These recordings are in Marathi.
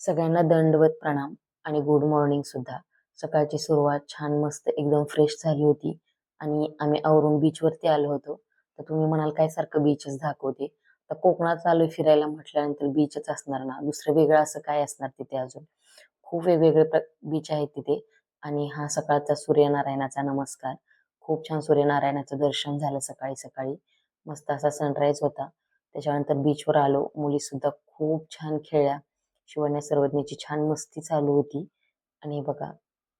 सगळ्यांना दंडवत प्रणाम आणि गुड मॉर्निंग सुद्धा. सकाळची सुरुवात छान मस्त एकदम फ्रेश झाली होती आणि आम्ही आवरून बीचवरती आलो होतो. तर तुम्ही म्हणाल काय सारखं बीचच दाखवते. तर कोकणात आलो फिरायला म्हटल्यानंतर बीचच असणार ना? दुसरं वेगळं असं काय असणार तिथे अजून? खूप वेगवेगळे बीच आहेत तिथे आणि हा सकाळचा सूर्यनारायणाचा नमस्कार. खूप छान सूर्यनारायणाचं दर्शन झालं सकाळी सकाळी. मस्त असा सनराईज होता. त्याच्यानंतर बीचवर आलो. मुली सुद्धा खूप छान खेळल्या. शिवण्या सर्वज्ञची छान मस्ती चालू होती. आणि बघा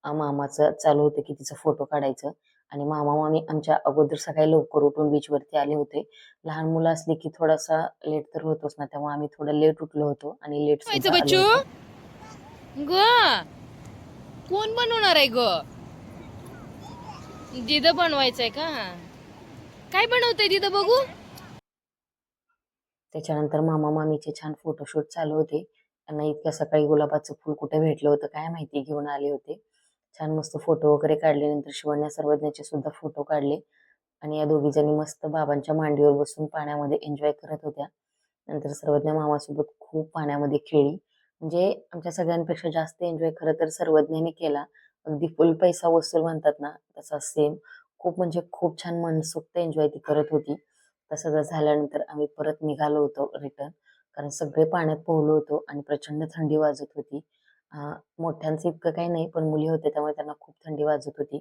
मामाचं चालू होतं की तिचं फोटो काढायचं. आणि मामा मामी आमच्या अगोदर सकाळी लवकर उठून बीच वरती आले होते. लहान मुलं असली की थोडासा लेट तर होतोच ना त्यामुळे आम्ही थोडं लेट उठलो होतो आणि लेट ग! कोण बनवणार आहे ग? दिद बनवायचंय का? काय बनवतंय दिद बघू? त्याच्यानंतर मामा मामीचे छान फोटोशूट चालू होते. त्यांना इतक्या सकाळी गुलाबाचं फुल कुठे भेटलं होतं काय माहिती घेऊन आले होते. छान मस्त फोटो वगैरे काढले नंतर शिवण्या सर्वज्ञाचे सुद्धा फोटो काढले. आणि या दोघी जणी मस्त बाबांच्या मांडीवर बसून पाण्यामध्ये एन्जॉय करत होत्या. नंतर सर्वज्ञ मामासोबत खूप पाण्यामध्ये खेळली म्हणजे आमच्या सगळ्यांपेक्षा जास्त एन्जॉय खरं तर सर्वज्ञाने केला. अगदी फुल पैसा वसूल म्हणतात ना तसा सेम खूप म्हणजे खूप छान मनसोक्त एन्जॉय ती करत होती. तर सगळं झाल्यानंतर आम्ही परत निघालो होतो रिटर्न कारण सगळे पाण्यात पोहलो होतो आणि प्रचंड थंडी वाजत होती. मोठ्यांचं इतकं काही नाही पण मुली होते त्यामुळे त्यांना खूप थंडी वाजत होती.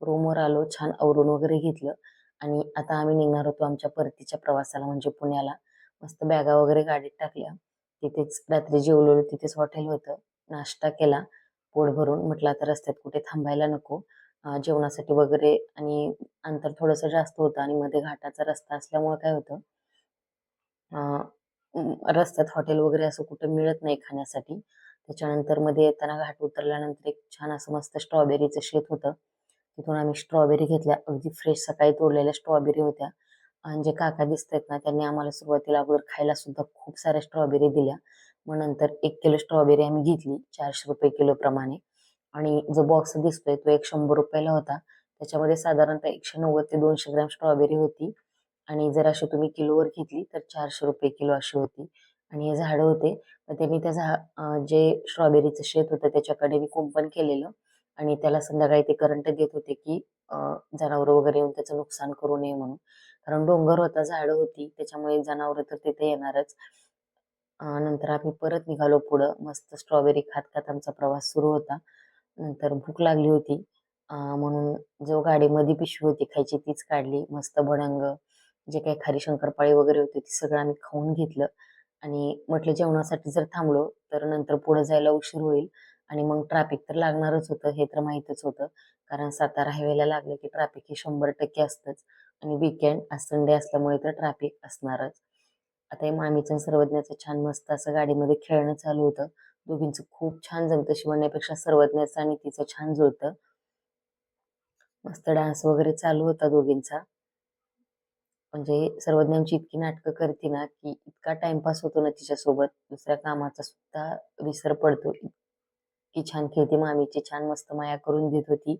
रूमवर आलो छान आवरून वगैरे घेतलं आणि आता आम्ही निघणार होतो आमच्या परतीच्या प्रवासाला म्हणजे पुण्याला. मस्त बॅगा वगैरे गाडीत टाकल्या. तिथेच रात्री जेवलेलो तिथेच हॉटेल होतं. नाश्ता केला पोट भरून म्हटलं आता रस्त्यात कुठे थांबायला नको. जेवणासाठी वगैरे आणि अंतर थोडंसं जास्त होतं आणि मध्ये घाटाचा रस्ता असल्यामुळे काय होतं? रस्त्यात हॉटेल वगैरे असं कुठं मिळत नाही खाण्यासाठी. त्याच्यानंतरमध्ये येताना घाट उतरल्यानंतर एक छान असं मस्त स्ट्रॉबेरीचं शेत होतं. तिथून आम्ही स्ट्रॉबेरी घेतल्या. अगदी फ्रेश सकाळी तोडलेल्या स्ट्रॉबेरी होत्या. आणि जे काका दिसत आहेत ना त्यांनी आम्हाला सुरुवातीला अगोदर खायला सुद्धा खूप साऱ्या स्ट्रॉबेरी दिल्या. मग नंतर एक किलो स्ट्रॉबेरी आम्ही घेतली चारशे रुपये किलो प्रमाणे. आणि जो बॉक्स दिसतोय तो एक शंभर रुपयाला होता. त्याच्यामध्ये साधारणतः एकशे नव्वद ते दोनशे ग्रॅम स्ट्रॉबेरी होती. आणि जर अशी तुम्ही किलोवर घेतली तर चारशे रुपये किलो अशी होती. आणि हे झाडं होते. तर त्यांनी त्या झा जे स्ट्रॉबेरीचं शेत होतं त्याच्याकडे मी कुंपण केलेलं. आणि त्याला संध्याकाळी ते करंट देत होते की जनावर वगैरे येऊन त्याचं नुकसान करू नये म्हणून. कारण डोंगर होता झाडं होती. त्याच्यामुळे जनावर तर तिथे येणारच. नंतर आम्ही परत निघालो पुढं. मस्त स्ट्रॉबेरी खात खात आमचा प्रवास सुरू होता. नंतर भूक लागली होती. म्हणून जो गाडीमध्ये पिशवी होती खायची तीच काढली. मस्त भडंग. जे काही खारी शंकरपाळी वगैरे होते ते सगळं आम्ही खाऊन घेतलं. आणि म्हटलं जेवणासाठी जर थांबलो तर नंतर पुढे जायला उशीर होईल. आणि मग ट्रॅफिक तर लागणारच होतं हे तर माहीतच होतं. कारण सातारा हायवेला लागलं की ट्रॅफिक हे शंभर टक्के असतंच. आणि विकेंड आज संडे असल्यामुळे तर ट्रॅफिक असणारच. आता हे मामीचं सर्वज्ञाचं छान मस्त असं गाडीमध्ये खेळणं चालू होतं. दोघींचं खूप छान जमतं. शिवण्यापेक्षा सर्वज्ञाचं आणि तिचं छान जुळतं. मस्त डान्स वगैरे चालू होता दोघींचा. म्हणजे सर्वज्ञांची इतकी नाटकं करते ना की इतका टाइमपास होतो ना तिच्यासोबत दुसऱ्या कामाचा सुद्धा विसर पडतो. इतकी छान खेळते मामीची छान मस्त माया करून देत होती.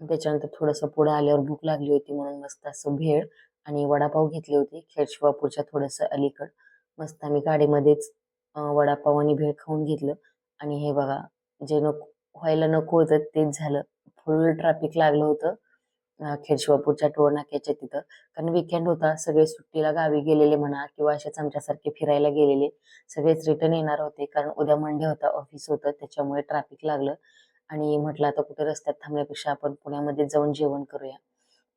त्याच्यानंतर थोडंसं पुढे आल्यावर भूक लागली होती म्हणून मस्त असं भेळ आणि वडापाव घेतले होते. खेडशिवापूरच्या थोडंसं अलीकड. मस्त आम्ही गाडीमध्येच वडापाव आणि भेळ खाऊन घेतलं. आणि हे बघा जे नको व्हायला नको होतं तेच झालं. फुल ट्रॅफिक लागलं होतं. खेडशिवापूरच्या टोळनाक्याच्या तिथं. कारण विकेंड होता सगळे सुट्टीला गावी गेलेले म्हणा किंवा असेच आमच्यासारखे फिरायला गेलेले सगळेच रिटर्न येणार होते. कारण उद्या मंडे होता ऑफिस होतं त्याच्यामुळे ट्रॅफिक लागलं. आणि म्हटलं आता कुठे रस्त्यात थांबण्यापेक्षा आपण पुण्यामध्ये जाऊन जेवण करूया.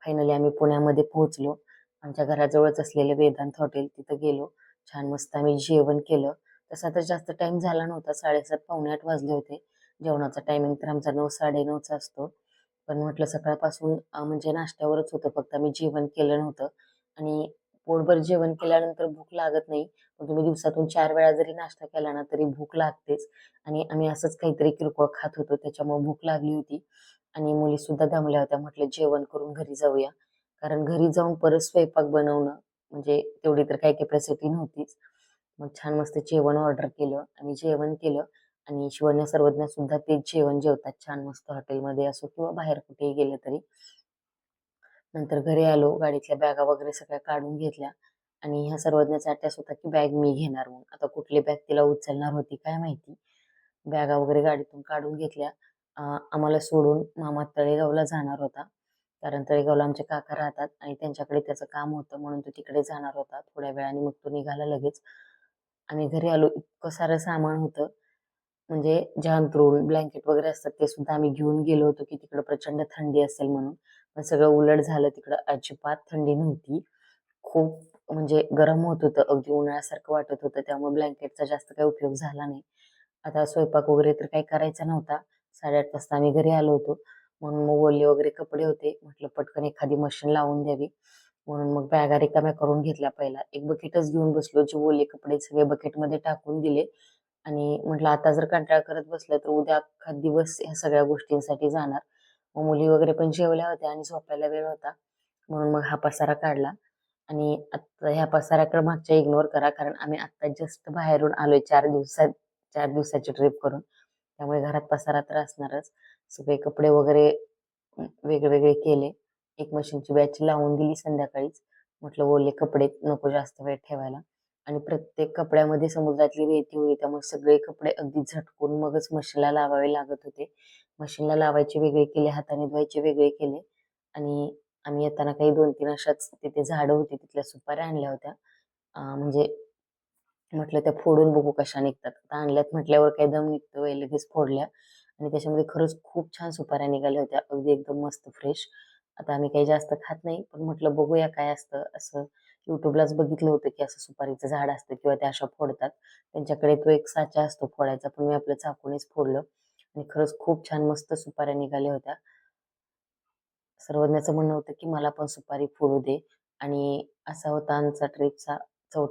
फायनली आम्ही पुण्यामध्ये पोहोचलो. आमच्या घराजवळच असलेले वेदांत हॉटेल तिथं गेलो. छान मस्त आम्ही जेवण केलं. तसा तर जास्त टाइम झाला नव्हता साडेसात पावणे आठ वाजले होते. जेवणाचा टायमिंग तर आमचा नऊ साडे नऊचा असतो. पण म्हटलं सकाळपासून म्हणजे नाश्त्यावरच होतं. फक्त आम्ही जेवण केलं नव्हतं. आणि पोटभर जेवण केल्यानंतर भूक लागत नाही. पण तुम्ही दिवसातून चार वेळा जरी नाश्ता केला ना तरी भूक लागतेच. आणि आम्ही असंच काहीतरी किरकोळ खात होतो. त्याच्यामुळे भूक लागली होती. आणि मुली सुद्धा दमल्या होत्या. म्हटलं जेवण करून घरी जाऊया. कारण घरी जाऊन परत स्वयंपाक बनवणं म्हणजे तेवढी तर काही कॅपॅसिटी नव्हतीच. मग छान मस्त जेवण ऑर्डर केलं. आणि जेवण केलं. आणि शिवण्या सर्वज्ञ सुद्धा तेच जेवण जेवतात छान मस्त हॉटेलमध्ये असो किंवा बाहेर कुठेही गेलं तरी. नंतर घरी आलो गाडीतल्या बॅगा वगैरे सगळ्या काढून घेतल्या आणि ह्या सर्वज्ञाचा अटॅस होता की बॅग मी घेणार म्हणून. आता कुठली बॅग तिला उचलणार होती काय माहिती? बॅगा वगैरे गाडीतून काढून घेतल्या. आम्हाला सोडून मामा तळेगावला जाणार होता. कारण तळेगावला आमचे काका राहतात आणि त्यांच्याकडे त्याचं काम होतं म्हणून तो तिकडे जाणार होता. थोड्या वेळाने मग तो निघाला लगेच. आम्ही घरी आलो इतकं सारं सामान होतं. म्हणजे जे अंथरूण ब्लँकेट वगैरे असतात ते सुद्धा आम्ही घेऊन गेलो होतो की तिकडं प्रचंड थंडी असेल म्हणून. पण सगळं उलट झालं तिकडं अजिबात थंडी नव्हती. खूप म्हणजे गरम होत होतं अगदी उन्हाळ्यासारखं वाटत होतं त्यामुळे ब्लँकेटचा जास्त काही उपयोग झाला नाही. आता स्वयंपाक वगैरे तर काही करायचा नव्हता. साडेआठ वाजता आम्ही घरी आलो होतो. म्हणून मग ओले वगैरे कपडे होते. म्हटलं पटकन एखादी मशीन लावून द्यावी. म्हणून मग बॅगा रिकाम्या करून घेतल्या पहिला. एक बकेटच घेऊन बसलो जे ओले कपडे सगळे बकेटमध्ये टाकून दिले. आणि म्हटलं आता जर कंटाळा करत बसलं तर उद्या अख्खा दिवस ह्या सगळ्या गोष्टींसाठी जाणार. मग मुली वगैरे पण जेवल्या होत्या आणि झोपायला वेळ होता. म्हणून मग हा पसारा काढला. आणि आता ह्या पसाराकडे मागच्या इग्नोर करा कारण आम्ही आता जस्ट बाहेरून आलोय चार दिवसात चार दिवसाची ट्रिप करून. त्यामुळे घरात पसारा तर असणारच. सगळे कपडे वगैरे वेगवेगळे केले. एक मशीनची बॅच लावून दिली संध्याकाळीच. म्हटलं ओले कपडे नको जास्त वेळ ठेवायला. आणि प्रत्येक कपड्यामध्ये समुद्रातली रेती होती त्यामुळे सगळे कपडे अगदी झटकून मगच मशीनला लावावे लागत होते. मशीनला लावायचे वेगळे केले हाताने धुवायचे वेगळे केले आणि आम्ही येताना काही दोन तीन अशाच तिथे झाडं होती तिथल्या सुपाऱ्या आणल्या होत्या. म्हणजे म्हटलं त्या फोडून बघू कशा निघतात. आता आणल्यात म्हटल्यावर काही दम निघतो लगेच फोडल्या आणि त्याच्यामध्ये खरंच खूप छान सुपाऱ्या निघाल्या होत्या. अगदी एकदम मस्त फ्रेश आता आम्ही काही जास्त खात नाही पण म्हटलं बघूया काय असतं असं युट्यूबलाच बघितलं होतं की असं सुपारीचं झाड असतं किंवा त्या अशा फोडतात. त्यांच्याकडे तो एक साचा असतो फोडायचा पण मी आपलं चाकूनेच फोडलं. आणि खरंच खूप छान मस्त सुपाऱ्या निघाल्या होत्या. सर्वज्ञाचं म्हणणं होतं की मला पण सुपारी फोडू दे. आणि असा होता आमचा ट्रिपचा चौथा